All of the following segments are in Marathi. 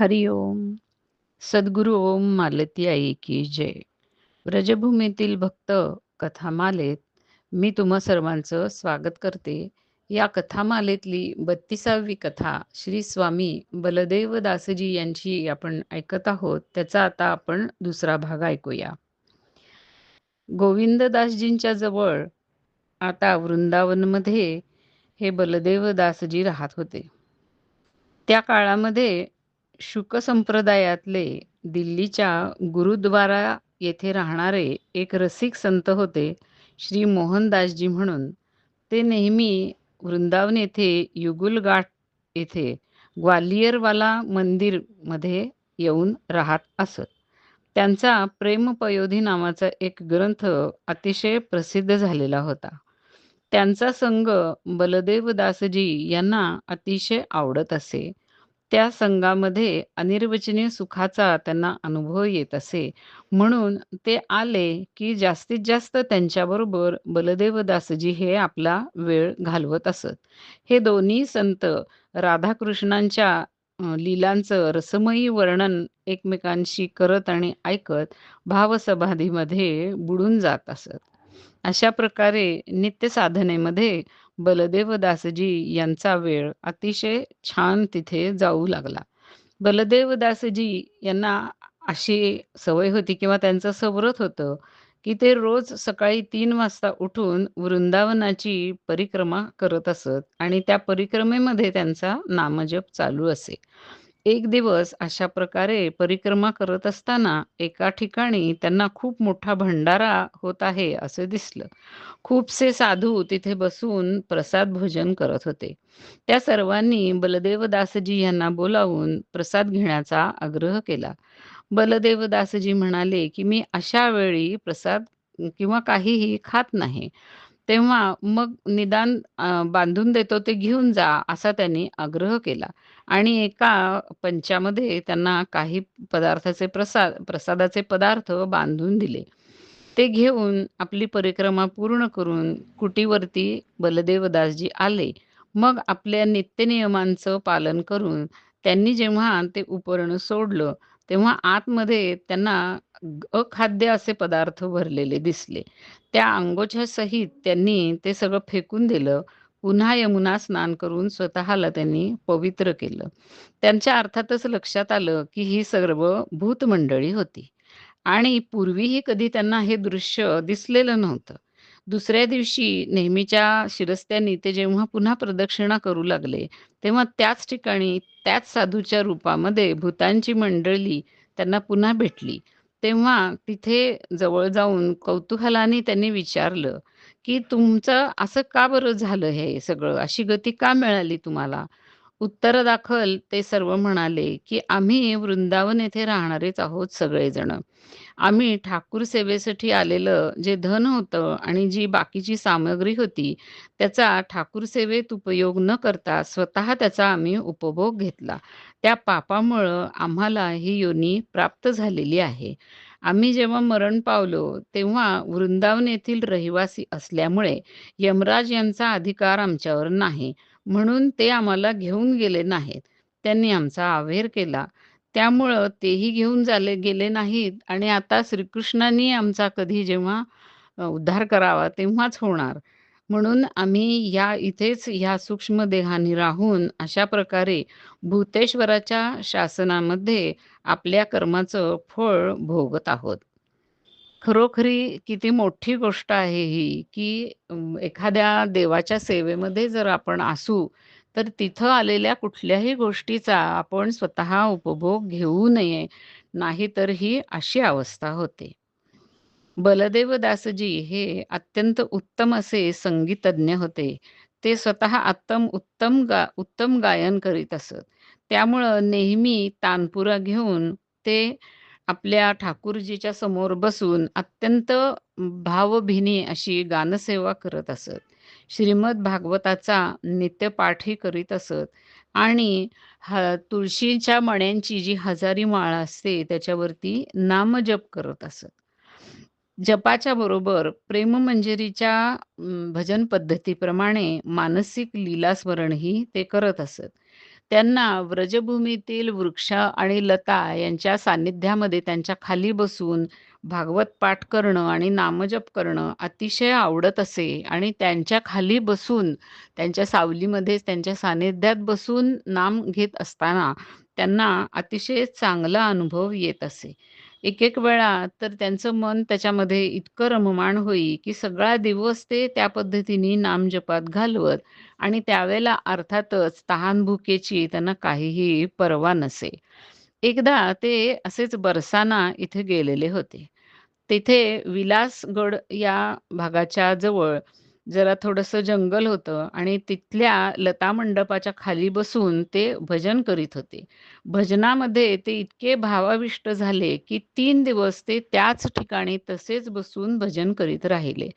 हरि ओम. सद्गुरु ओम मालती आई की जय. व्रजभूमीतील भक्त कथामालेत मी तुम्हा सर्वांचं स्वागत करते. या कथामालेतली बत्तीसावी कथा श्री स्वामी बलदेव दासजी यांची आपण ऐकत आहोत. त्याचा आता आपण दुसरा भाग ऐकूया. गोविंददासजींच्या जवळ आता वृंदावनमध्ये हे बलदेव दासजी राहत होते. त्या काळामध्ये शुक संप्रदायातले दिल्लीच्या गुरुद्वारा येथे राहणारे एक रसिक संत होते श्री मोहनदासजी म्हणून. ते नेहमी वृंदावन येथे युगुलघाट येथे ग्वालियरवाला मंदिरमध्ये येऊन राहत असत. त्यांचा प्रेमपयोधी नावाचा एक ग्रंथ अतिशय प्रसिद्ध झालेला होता. त्यांचा संघ बलदेवदासजी यांना अतिशय आवडत असे. त्या संघामध्ये अनिर्वचनीय सुखाचा त्यांना अनुभव येत असे. म्हणून ते आले की जास्तीत जास्त त्यांच्याबरोबर बलदेवदासजी हे आपला वेळ घालवत असत. हे दोन्ही संत राधाकृष्णांच्या लीलांचं रसमयी वर्णन एकमेकांशी करत आणि ऐकत भावसमाधीमध्ये बुडून जात असत. अशा प्रकारे नित्य साधनेमध्ये बलदेव दासजी यांचा वेळ अतिशय छान तिथे जाऊ लागला. बलदेव दासजी यांना अशी सवय होती किंवा त्यांचं सवरत होतं की ते रोज सकाळी तीन वाजता उठून वृंदावनाची परिक्रमा करत असत आणि त्या परिक्रमेमध्ये त्यांचा नामजप चालू असे. एक दिवस अशा प्रकारे परिक्रमा करत असताना एका ठिकाणी त्यांना खूप मोठा भंडारा होत आहे असे दिसलं. खूपसे साधू तिथे बसून प्रसाद भोजन करत होते. त्या सर्वांनी बलदेवदासजी यांना बोलावून प्रसाद घेण्याचा आग्रह केला. बलदेवदासजी म्हणाले की मी अशा वेळी प्रसाद किंवा काहीही खात नाही. तेव्हा मग निदान बांधून देतो ते घेऊन जा असा त्यांनी आग्रह केला. आणि एका पंचामध्ये त्यांना काही पदार्थाचे प्रसाद प्रसादाचे पदार्थ बांधून दिले. ते घेऊन आपली परिक्रमा पूर्ण करून कुटीवरती बलदेवदासजी आले. मग आपल्या नित्यनियमांचं पालन करून त्यांनी जेव्हा ते उपरण सोडलं तेव्हा आतमध्ये त्यांना अखाद्य असे पदार्थ भरलेले दिसले. त्या अंगोछ्या सहित त्यांनी ते सगळं फेकून दिलं. पुन्हा यमुना स्नान करून स्वतःला त्यांनी पवित्र केलं. त्यांच्या अर्थातच लक्षात आलं की ही सर्व भूतमंडळी होती. आणि पूर्वीही कधी त्यांना हे दृश्य दिसलेलं नव्हतं. दुसऱ्या दिवशी नेहमीच्या शिरस्त्यांनी ते जेव्हा पुन्हा प्रदक्षिणा करू लागले तेव्हा त्याच ठिकाणी त्याच साधूच्या रूपामध्ये भूतांची मंडळी त्यांना पुन्हा भेटली. तेव्हा तिथे जवळ जाऊन कौतुहलाने त्यांनी विचारलं की तुमचं असं का बरं झालं हे सगळं? अशी गती का मिळाली तुम्हाला? उत्तर दाखल ते सर्व म्हणाले की आम्ही वृंदावन येथे राहणारेच आहोत सगळेजण. आम्ही ठाकूर सेवेसाठी आलेलं जे धन होतं आणि जी बाकीची सामग्री होती त्याचा ठाकूर सेवेत उपयोग न करता स्वतः त्याचा आम्ही उपभोग घेतला. त्या पापामुळं आम्हाला ही योनी प्राप्त झालेली आहे. आम्ही जेव्हा मरण पावलो तेव्हा वृंदावन येथील रहिवासी असल्यामुळे यमराज यांचा अधिकार आमच्यावर नाही म्हणून ते आम्हाला घेऊन गेले नाहीत. त्यांनी आमचा आवेर केला. त्यामुळं तेही घेऊन झाले गेले नाहीत. आणि आता श्रीकृष्णांनी आमचा कधी जेव्हा उद्धार करावा तेव्हाच होणार. म्हणून आम्ही या इथेच ह्या सूक्ष्म देहानी राहून अशा प्रकारे भूतेश्वराच्या शासनामध्ये आपल्या कर्माचं फळ भोगत आहोत. खरोखरी किती मोठी गोष्ट आहे ही की एखाद्या देवाच्या सेवेमध्ये जर आपण असू तर तिथं आलेल्या कुठल्याही गोष्टीचा आपण स्वतः उपभोग घेऊ नये नाहीतर ही अशी अवस्था होते. बलदेवदासजी हे अत्यंत उत्तम असे संगीतज्ञ होते. ते स्वतः उत्तम उत्तम गा उत्तम गायन करीत असत. त्यामुळं नेहमी तानपुरा घेऊन ते आपल्या ठाकूरजीच्या समोर बसून अत्यंत भावभिनी अशी गानसेवा करत असत. श्रीमद भागवताचा नित्यपाठही करीत असत. आणि ह तुळशीच्या मण्यांची जी हजारी माळ असते त्याच्यावरती नामजप करत असत. जपाच्या बरोबर प्रेममंजरीच्या भजन पद्धतीप्रमाणे मानसिक लीलास्मरणही ते करत असत. त्यांना व्रजभूमीतील वृक्ष आणि लता यांच्या सान्निध्यामध्ये त्यांच्या खाली बसून भागवत पाठ करणं आणि नामजप करणं अतिशय आवडत असे. आणि त्यांच्या खाली बसून त्यांच्या सावलीमध्येच त्यांच्या सानिध्यात बसून नाम घेत असताना त्यांना अतिशय चांगला अनुभव येत असे. एक एक वेळा तर त्यांचं मन त्याच्यामध्ये इतकं रममाण होई की सगळा दिवस ते त्या पद्धतीने नामजपात घालवत आणि त्यावेळेला अर्थातच तहान भुकेची त्यांना काहीही पर्वा नसे. एकदा ते असेच बरसाना इथे गेलेले होते. तिथे विलासगड या भागाच्या जवळ जरा थोडंसं जंगल होतं आणि तिथल्या लता मंडपाच्या खाली बसून ते भजन करीत होते. भजनामध्ये ते इतके भावाविष्ट झाले की तीन दिवस ते त्याच ठिकाणी तसेच बसून भजन करीत राहिले.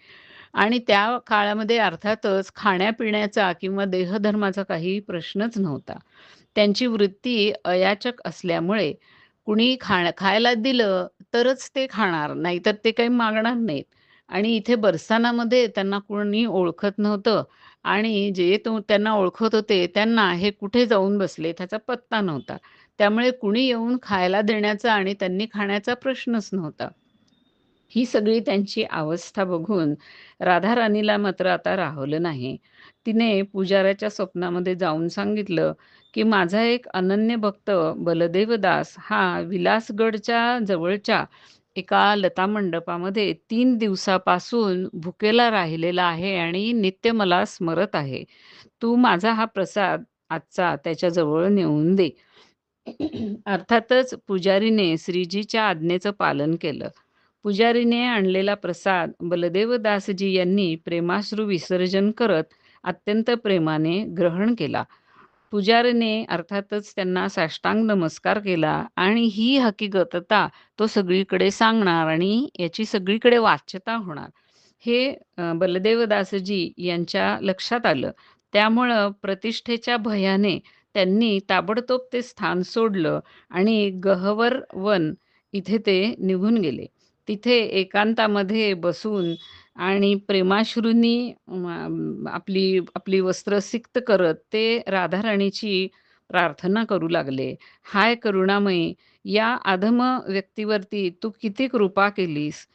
आणि त्या काळामध्ये अर्थातच खाण्यापिण्याचा किंवा देहधर्माचा काही प्रश्नच नव्हता. त्यांची वृत्ती अयाचक असल्यामुळे कुणी खाण खायला दिलं तरच ते खाणार नाहीतर ते काही मागणार नाहीत. आणि इथे बरसानामध्ये त्यांना कोणी ओळखत नव्हतं आणि जे तो त्यांना ओळखत होते त्यांना हे कुठे जाऊन बसले त्याचा पत्ता नव्हता. त्यामुळे कुणी येऊन खायला देण्याचा आणि त्यांनी खाण्याचा प्रश्नच नव्हता. ही सगळी त्यांची अवस्था बघून राधाराणीला मात्र आता राहवलं नाही. तिने पुजाऱ्याच्या स्वप्नामध्ये जाऊन सांगितलं की माझा एक अनन्य भक्त बलदेवदास हा विलासगडच्या जवळच्या एका लता मंडपामध्ये तीन दिवसापासून भुकेला राहिलेला आहे आणि नित्य मला स्मरत आहे. तू माझा हा प्रसाद आजचा त्याच्याजवळ नेऊन दे. अर्थातच पुजारीने श्रीजीच्या आज्ञेचं पालन केलं. पुजारीने आणलेला प्रसाद बलदेवदासजी यांनी प्रेमाश्रू विसर्जन करत अत्यंत प्रेमाने ग्रहण केला. पुजारीने अर्थातच त्यांना साष्टांग नमस्कार केला आणि ही हकीकतता तो सगळीकडे सांगणार आणि याची सगळीकडे वाच्यता होणार. हे बलदेवदासजी यांच्या लक्षात आलं. त्यामुळं प्रतिष्ठेच्या भयाने त्यांनी ताबडतोब ते स्थान सोडलं आणि गहवर वन इथे ते निघून गेले. तिथे एकांतामध्ये बसून आणि प्रेमाश्रूंनी आपली आपली वस्त्र सिक्त करत ते राधाराणीची प्रार्थना करू लागले. हाय करुणामयी या अधम व्यक्तीवरती तू किती कृपा केलीस?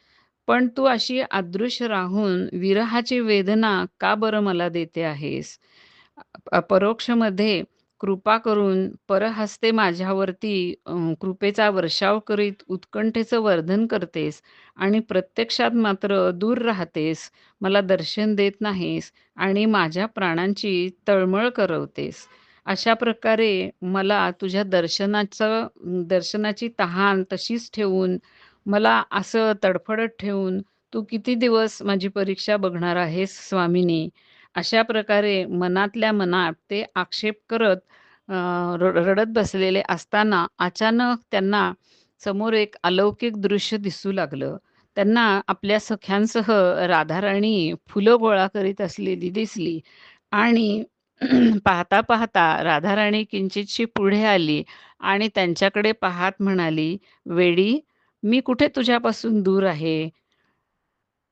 पण तू अशी अदृश्य राहून विरहाची वेदना का बरं मला देते आहेस? परोक्षमध्ये कृपा करून परहस्ते माझ्यावरती कृपेचा वर्षाव करीत उत्कंठेचं वर्धन करतेस आणि प्रत्यक्षात मात्र दूर राहतेस मला दर्शन देत नाहीस आणि माझ्या प्राणांची तळमळ करवतेस. अशा प्रकारे मला तुझ्या दर्शनाचं दर्शनाची तहान तशीच ठेवून मला असं तडफडत ठेवून तू किती दिवस माझी परीक्षा बघणार आहेस स्वामिनी? अशा प्रकारे मनातल्या मनात ते आक्षेप करत रडत बसलेले असताना अचानक त्यांना समोर एक अलौकिक दृश्य दिसू लागलं. त्यांना आपल्या सख्यांसह राधाराणी फुलं गोळा करीत असलेली दिसली आणि पाहता पाहता राधाराणी किंचितशी पुढे आली आणि त्यांच्याकडे पाहत म्हणाली वेडी मी कुठे तुझ्यापासून दूर आहे?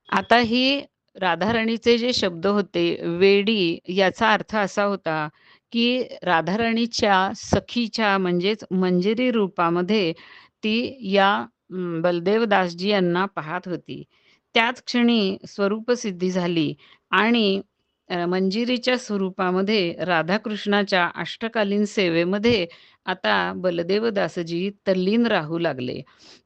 आता ही राधाराणीचे जे शब्द होते वेडी याचा अर्थ असा होता की राधाराणीच्या सखीच्या म्हणजेच मंजिरी रूपामध्ये ती या बलदेवदासजी यांना पाहत होती. त्याच क्षणी स्वरूपसिद्धी झाली आणि मंजिरीच्या स्वरूपामध्ये राधाकृष्णाच्या अष्टकालीन सेवेमध्ये आता बलदेवदासजी तल्लीन राहू लागले.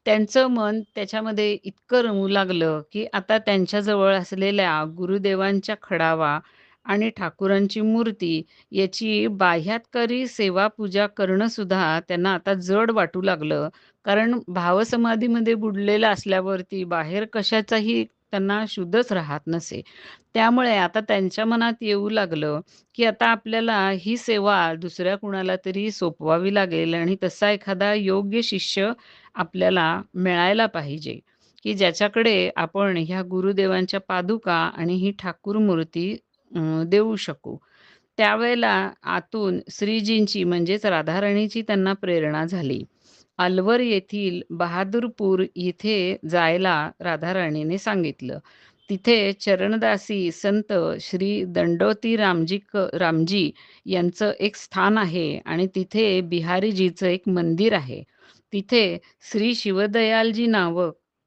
त्यांचं मन त्याच्यामध्ये इतकं रमू लागलं की आता त्यांच्याजवळ असलेल्या गुरुदेवांच्या खडावा आणि ठाकूरांची मूर्ती याची बाह्यातकारी सेवा पूजा करणं सुद्धा त्यांना आता जड वाटू लागलं. कारण भावसमाधीमध्ये बुडलेलं असल्यावरती बाहेर कशाचाही त्यांना शुद्धच राहत नसे. त्यामुळे आता त्यांच्या मनात येऊ लागलं की आता आपल्याला ही सेवा दुसऱ्या कुणाला तरी सोपवावी लागेल आणि तसा एखादा योग्य शिष्य आपल्याला मिळायला पाहिजे की ज्याच्याकडे आपण ह्या गुरुदेवांच्या पादुका आणि ही ठाकूर मूर्ती देऊ शकू. त्यावेळेला आतून श्रीजींची म्हणजेच राधाराणीची त्यांना प्रेरणा झाली. अलवर येथील बहादूरपूर येथे जायला राधाराणीने सांगितलं. तिथे चरणदासी संत श्री दंडोती रामजी रामजी यांचं एक स्थान आहे आणि तिथे बिहारीजीचं एक मंदिर आहे. तिथे श्री शिवदयालजी नाव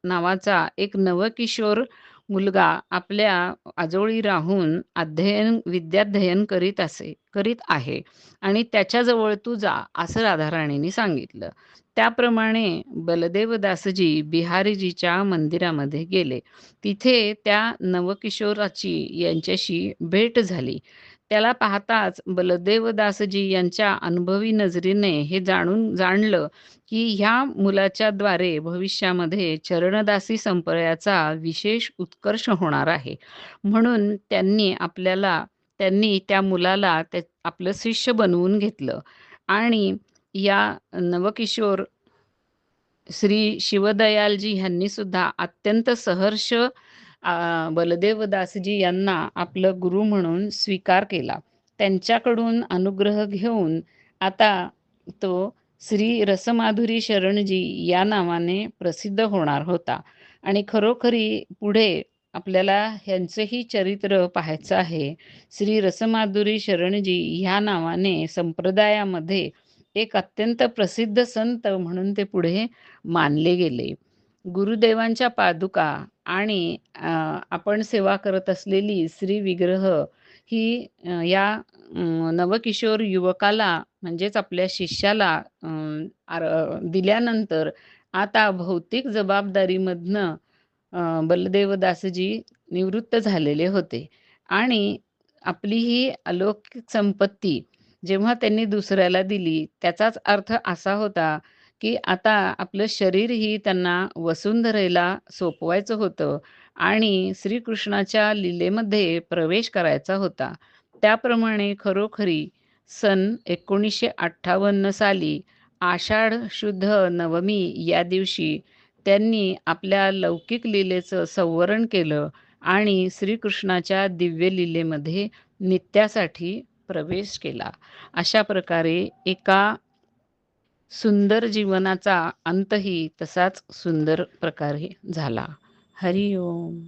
नावाचा एक नवकिशोर मुलगा आपल्या आजोळी राहून अध्ययन विद्याध्ययन करीत असे करीत आहे आणि त्याच्याजवळ तू जा असं राधाराणीने सांगितलं. त्याप्रमाणे बलदेवदासजी बिहारीजीच्या मंदिरामध्ये गेले. तिथे त्या नवकिशोराची यांच्याशी भेट झाली. त्याला पाहताच बलदेवदासजी यांच्या अनुभवी नजरेने हे जाणून जाणलं की ह्या मुलाच्या द्वारे भविष्यामध्ये चरणदासी संप्रदायाचा विशेष उत्कर्ष होणार आहे. म्हणून त्यांनी आपल्याला त्यांनी त्या मुलाला त्या आपलं शिष्य बनवून घेतलं. आणि या नवकिशोर श्री शिवदयालजी ह्यांनी सुद्धा अत्यंत सहर्ष बलदेवदासजी यांना आपलं गुरु म्हणून स्वीकार केला. त्यांच्याकडून अनुग्रह घेऊन आता तो श्री रसमाधुरी शरणजी या नावाने प्रसिद्ध होणार होता. आणि खरोखरी पुढे आपल्याला ह्यांचंही चरित्र पाहायचं आहे. श्री रसमाधुरी शरणजी ह्या नावाने संप्रदायामध्ये एक अत्यंत प्रसिद्ध संत म्हणून ते पुढे मानले गेले. गुरुदेवांच्या पादुका आणि आपण सेवा करत असलेली श्री विग्रह ही या नवकिशोर युवकाला म्हणजेच आपल्या शिष्याला दिल्यानंतर आता भौतिक जबाबदारीमधनं बलदेवदासजी निवृत्त झालेले होते. आणि आपली ही अलौकिक संपत्ती जेव्हा त्यांनी दुसऱ्याला दिली त्याचाच अर्थ असा होता की आता आपलं शरीरही त्यांना वसुंधरेला सोपवायचं होतं आणि श्रीकृष्णाच्या लीलेमध्ये प्रवेश करायचा होता. त्याप्रमाणे खरोखरी सन एकोणीसशे अठ्ठावन्न साली आषाढ शुद्ध नवमी या दिवशी त्यांनी आपल्या लौकिक लीलेचं संवरण केलं आणि श्रीकृष्णाच्या दिव्य लीलेमध्ये नित्यासाठी प्रवेश केला. अशा प्रकारे एका सुंदर जीवनाचा अंतही तसाच सुंदर प्रकारे झाला. हरिओम.